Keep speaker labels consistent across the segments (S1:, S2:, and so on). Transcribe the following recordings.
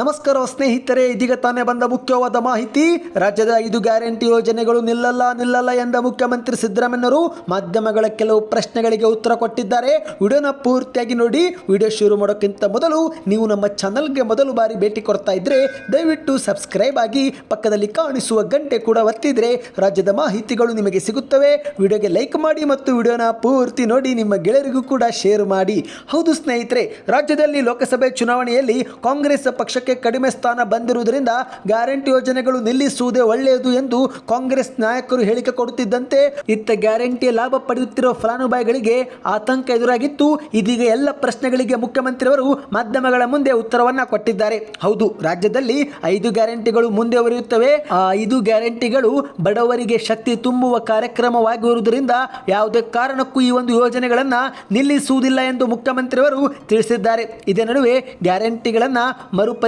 S1: ನಮಸ್ಕಾರ ಸ್ನೇಹಿತರೆ, ಇದೀಗ ತಾನೇ ಬಂದ ಮುಖ್ಯವಾದ ಮಾಹಿತಿ. ರಾಜ್ಯದ ಐದು ಗ್ಯಾರಂಟಿ ಯೋಜನೆಗಳು ನಿಲ್ಲಲ್ಲ ನಿಲ್ಲಲ್ಲ ಎಂದ ಮುಖ್ಯಮಂತ್ರಿ ಸಿದ್ದರಾಮಯ್ಯರು ಮಾಧ್ಯಮಗಳ ಕೆಲವು ಪ್ರಶ್ನೆಗಳಿಗೆ ಉತ್ತರ ಕೊಟ್ಟಿದ್ದಾರೆ. ವಿಡಿಯೋನ ಪೂರ್ತಿಯಾಗಿ ನೋಡಿ, ವಿಡಿಯೋ ಶುರು ಮಾಡೋಕ್ಕಿಂತ ಮೊದಲು ನೀವು ನಮ್ಮ ಚಾನಲ್ಗೆ ಮೊದಲು ಬಾರಿ ಭೇಟಿ ಕೊಡ್ತಾ ಇದ್ರೆ, ದಯವಿಟ್ಟು ಸಬ್ಸ್ಕ್ರೈಬ್ ಆಗಿ ಪಕ್ಕದಲ್ಲಿ ಕಾಣಿಸುವ ಗಂಟೆ ಕೂಡ ಒತ್ತಿದ್ರೆ ರಾಜ್ಯದ ಮಾಹಿತಿಗಳು ನಿಮಗೆ ಸಿಗುತ್ತವೆ. ವಿಡಿಯೋಗೆ ಲೈಕ್ ಮಾಡಿ ಮತ್ತು ವಿಡಿಯೋನ ಪೂರ್ತಿ ನೋಡಿ, ನಿಮ್ಮ ಗೆಳೆಯರಿಗೂ ಕೂಡ ಶೇರ್ ಮಾಡಿ. ಹೌದು ಸ್ನೇಹಿತರೆ, ರಾಜ್ಯದಲ್ಲಿ ಲೋಕಸಭೆ ಚುನಾವಣೆಯಲ್ಲಿ ಕಾಂಗ್ರೆಸ್ ಪಕ್ಷಕ್ಕೆ ಕಡಿಮೆ ಸ್ಥಾನ ಬಂದಿರುವುದರಿಂದ ಗ್ಯಾರಂಟಿ ಯೋಜನೆಗಳು ನಿಲ್ಲಿಸುವುದೇ ಒಳ್ಳೆಯದು ಎಂದು ಕಾಂಗ್ರೆಸ್ ನಾಯಕರು ಹೇಳಿಕೆ ಕೊಡುತ್ತಿದ್ದಂತೆ ಇತ್ತ ಗ್ಯಾರಂಟಿಯ ಲಾಭ ಪಡೆಯುತ್ತಿರುವ ಫಲಾನುಭವಿಗಳಿಗೆ ಆತಂಕ ಎದುರಾಗಿತ್ತು. ಇದೀಗ ಎಲ್ಲ ಪ್ರಶ್ನೆಗಳಿಗೆ ಮುಖ್ಯಮಂತ್ರಿಯವರು ಮಾಧ್ಯಮಗಳ ಮುಂದೆ ಉತ್ತರವನ್ನ ಕೊಟ್ಟಿದ್ದಾರೆ. ಹೌದು, ರಾಜ್ಯದಲ್ಲಿ ಐದು ಗ್ಯಾರಂಟಿಗಳು ಮುಂದುವರಿಯುತ್ತವೆ ಆ ಐದು ಗ್ಯಾರಂಟಿಗಳು ಬಡವರಿಗೆ ಶಕ್ತಿ ತುಂಬುವ ಕಾರ್ಯಕ್ರಮವಾಗಿರುವುದರಿಂದ ಯಾವುದೇ ಕಾರಣಕ್ಕೂ ಈ ಒಂದು ಯೋಜನೆಗಳನ್ನ ನಿಲ್ಲಿಸುವುದಿಲ್ಲ ಎಂದು ಮುಖ್ಯಮಂತ್ರಿಯವರು ತಿಳಿಸಿದ್ದಾರೆ. ಇದೇ ನಡುವೆ ಗ್ಯಾರಂಟಿಗಳನ್ನ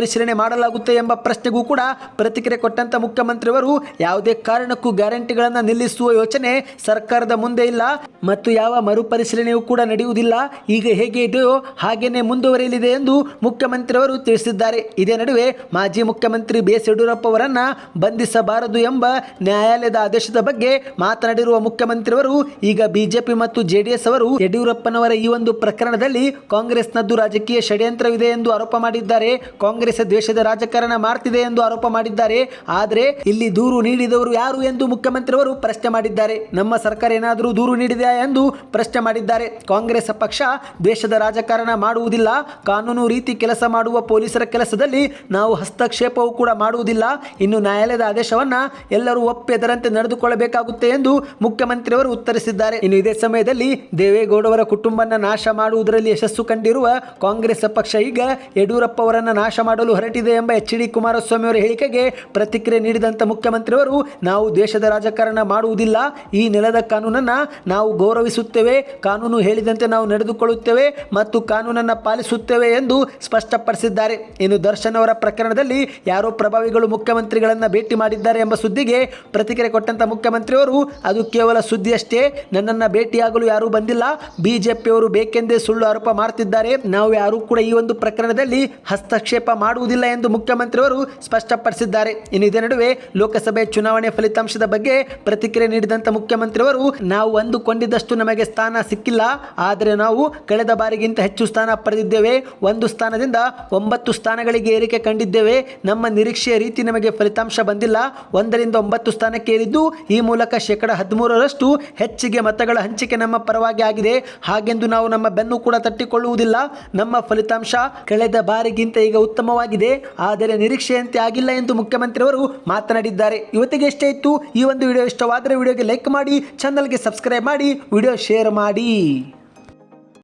S1: ಮರುಪರಿಶೀಲನೆ ಮಾಡಲಾಗುತ್ತೆ ಎಂಬ ಪ್ರಶ್ನೆಗೂ ಕೂಡ ಪ್ರತಿಕ್ರಿಯೆ ಕೊಟ್ಟಂತ ಮುಖ್ಯಮಂತ್ರಿಯವರು ಯಾವುದೇ ಕಾರಣಕ್ಕೂ ಗ್ಯಾರಂಟಿಗಳನ್ನ ನಿಲ್ಲಿಸುವ ಯೋಚನೆ ಸರ್ಕಾರದ ಮುಂದೆ ಇಲ್ಲ ಮತ್ತು ಯಾವ ಮರುಪರಿಶೀಲನೆಯೂ ಕೂಡ ನಡೆಯುವುದಿಲ್ಲ. ಈಗ ಹೇಗೆ ಇದೆಯೋ ಹಾಗೇನೆ ಮುಂದುವರಿಯಲಿದೆ ಎಂದು ಮುಖ್ಯಮಂತ್ರಿಯವರು ತಿಳಿಸಿದ್ದಾರೆ. ಇದೇ ನಡುವೆ ಮಾಜಿ ಮುಖ್ಯಮಂತ್ರಿ ಬಿ ಎಸ್ ಯಡಿಯೂರಪ್ಪ ಅವರನ್ನ ಬಂಧಿಸಬಾರದು ಎಂಬ ನ್ಯಾಯಾಲಯದ ಆದೇಶದ ಬಗ್ಗೆ ಮಾತನಾಡಿರುವ ಮುಖ್ಯಮಂತ್ರಿಯವರು, ಈಗ ಬಿಜೆಪಿ ಮತ್ತು ಜೆಡಿಎಸ್ ಅವರು ಯಡಿಯೂರಪ್ಪನವರ ಈ ಒಂದು ಪ್ರಕರಣದಲ್ಲಿ ಕಾಂಗ್ರೆಸ್ನದ್ದು ರಾಜಕೀಯ ಷಡ್ಯಂತ್ರವಿದೆ ಎಂದು ಆರೋಪ ಮಾಡಿದ್ದಾರೆ. ಕಾಂಗ್ರೆಸ್ ದ್ವೇಷದ ರಾಜಕಾರಣ ಮಾಡ್ತಿದೆ ಎಂದು ಆರೋಪ ಮಾಡಿದ್ದಾರೆ. ಆದರೆ ಇಲ್ಲಿ ದೂರು ನೀಡಿದವರು ಯಾರು ಎಂದು ಮುಖ್ಯಮಂತ್ರಿಯವರು ಪ್ರಶ್ನೆ ಮಾಡಿದ್ದಾರೆ. ನಮ್ಮ ಸರ್ಕಾರ ಏನಾದರೂ ದೂರು ನೀಡಿದೆಯಾ ಎಂದು ಪ್ರಶ್ನೆ ಮಾಡಿದ್ದಾರೆ. ಕಾಂಗ್ರೆಸ್ ಪಕ್ಷ ದ್ವೇಷದ ರಾಜಕಾರಣ ಮಾಡುವುದಿಲ್ಲ. ಕಾನೂನು ರೀತಿ ಕೆಲಸ ಮಾಡುವ ಪೊಲೀಸರ ಕೆಲಸದಲ್ಲಿ ನಾವು ಹಸ್ತಕ್ಷೇಪವೂ ಕೂಡ ಮಾಡುವುದಿಲ್ಲ. ಇನ್ನು ನ್ಯಾಯಾಲಯದ ಆದೇಶವನ್ನ ಎಲ್ಲರೂ ಒಪ್ಪೆದರಂತೆ ನಡೆದುಕೊಳ್ಳಬೇಕಾಗುತ್ತೆ ಎಂದು ಮುಖ್ಯಮಂತ್ರಿಯವರು ಉತ್ತರಿಸಿದ್ದಾರೆ. ಇನ್ನು ಇದೇ ಸಮಯದಲ್ಲಿ ದೇವೇಗೌಡವರ ಕುಟುಂಬನ ನಾಶ ಮಾಡುವುದರಲ್ಲಿ ಯಶಸ್ಸು ಕಂಡಿರುವ ಕಾಂಗ್ರೆಸ್ ಪಕ್ಷ ಈಗ ಯಡಿಯೂರಪ್ಪ ಅವರನ್ನ ನಾಶ ಮಾಡಲು ಹೊರಟಿದೆ ಎಂಬ ಎಚ್ ಡಿ ಕುಮಾರಸ್ವಾಮಿ ಅವರ ಹೇಳಿಕೆಗೆ ಪ್ರತಿಕ್ರಿಯೆ ನೀಡಿದಂತ ಮುಖ್ಯಮಂತ್ರಿಯವರು, ನಾವು ದೇಶದ ರಾಜಕಾರಣ ಮಾಡುವುದಿಲ್ಲ, ಈ ನೆಲದ ಕಾನೂನನ್ನ ನಾವು ಗೌರವಿಸುತ್ತೇವೆ, ಕಾನೂನು ಹೇಳಿದಂತೆ ನಾವು ನಡೆದುಕೊಳ್ಳುತ್ತೇವೆ ಮತ್ತು ಕಾನೂನನ್ನ ಪಾಲಿಸುತ್ತೇವೆ ಎಂದು ಸ್ಪಷ್ಟಪಡಿಸಿದ್ದಾರೆ. ಇನ್ನು ದರ್ಶನ್ ಅವರ ಪ್ರಕರಣದಲ್ಲಿ ಯಾರೋ ಪ್ರಭಾವಿಗಳು ಮುಖ್ಯಮಂತ್ರಿಗಳನ್ನ ಭೇಟಿ ಮಾಡಿದ್ದಾರೆ ಎಂಬ ಸುದ್ದಿಗೆ ಪ್ರತಿಕ್ರಿಯೆ ಕೊಟ್ಟಂತ ಮುಖ್ಯಮಂತ್ರಿಯವರು, ಅದು ಕೇವಲ ಸುದ್ದಿಯಷ್ಟೇ, ನನ್ನನ್ನ ಭೇಟಿಯಾಗಲು ಯಾರೂ ಬಂದಿಲ್ಲ, ಬಿಜೆಪಿಯವರು ಬೇಕೆಂದೇ ಸುಳ್ಳು ಆರೋಪ ಮಾಡ್ತಿದ್ದಾರೆ, ನಾವು ಯಾರೂ ಕೂಡ ಈ ಒಂದು ಪ್ರಕರಣದಲ್ಲಿ ಹಸ್ತಕ್ಷೇಪ ಮಾಡುವುದಿಲ್ಲ ಎಂದು ಮುಖ್ಯಮಂತ್ರಿಯವರು ಸ್ಪಷ್ಟಪಡಿಸಿದ್ದಾರೆ. ಇನ್ನು ಇದೇ ನಡುವೆ ಲೋಕಸಭೆ ಚುನಾವಣೆ ಫಲಿತಾಂಶದ ಬಗ್ಗೆ ಪ್ರತಿಕ್ರಿಯೆ ನೀಡಿದಂತ ಮುಖ್ಯಮಂತ್ರಿಯವರು, ನಾವು ಅಂದುಕೊಂಡಿದ್ದಷ್ಟು ನಮಗೆ ಸ್ಥಾನ ಸಿಕ್ಕಿಲ್ಲ, ಆದರೆ ನಾವು ಕಳೆದ ಬಾರಿಗಿಂತ ಹೆಚ್ಚು ಸ್ಥಾನ ಪಡೆದಿದ್ದೇವೆ. ಒಂದು ಸ್ಥಾನದಿಂದ ಒಂಬತ್ತು ಸ್ಥಾನಗಳಿಗೆ ಏರಿಕೆ ಕಂಡಿದ್ದೇವೆ. ನಮ್ಮ ನಿರೀಕ್ಷೆಯ ರೀತಿ ನಮಗೆ ಫಲಿತಾಂಶ ಬಂದಿಲ್ಲ. ಒಂದರಿಂದ ಒಂಬತ್ತು ಸ್ಥಾನಕ್ಕೆ ಏರಿದ್ದು, ಈ ಮೂಲಕ ಶೇಕಡ ಹದಿಮೂರರಷ್ಟು ಹೆಚ್ಚಿಗೆ ಮತಗಳ ಹಂಚಿಕೆ ನಮ್ಮ ಪರವಾಗಿ ಆಗಿದೆ. ಹಾಗೆಂದು ನಾವು ನಮ್ಮ ಬೆನ್ನು ಕೂಡ ತಟ್ಟಿಕೊಳ್ಳುವುದಿಲ್ಲ. ನಮ್ಮ ಫಲಿತಾಂಶ ಕಳೆದ ಬಾರಿಗಿಂತ ಈಗ ಉತ್ತಮವಾಗಿದೆ, ಆದರೆ ನಿರೀಕ್ಷೆಯಂತೆ ಆಗಿಲ್ಲ ಎಂದು ಮುಖ್ಯಮಂತ್ರಿಯವರು ಮಾತನಾಡಿದ್ದಾರೆ. ಇವತ್ತಿಗೆ ಎಷ್ಟೇ ಇತ್ತು. ಈ ಒಂದು ವಿಡಿಯೋ ಇಷ್ಟವಾದರೆ ವಿಡಿಯೋಗೆ ಲೈಕ್ ಮಾಡಿ ಚಾನಲ್ಗೆ ಸಬ್ಸ್ಕ್ರೈಬ್ ಮಾಡಿ, ವಿಡಿಯೋ ಶೇರ್ ಮಾಡಿ.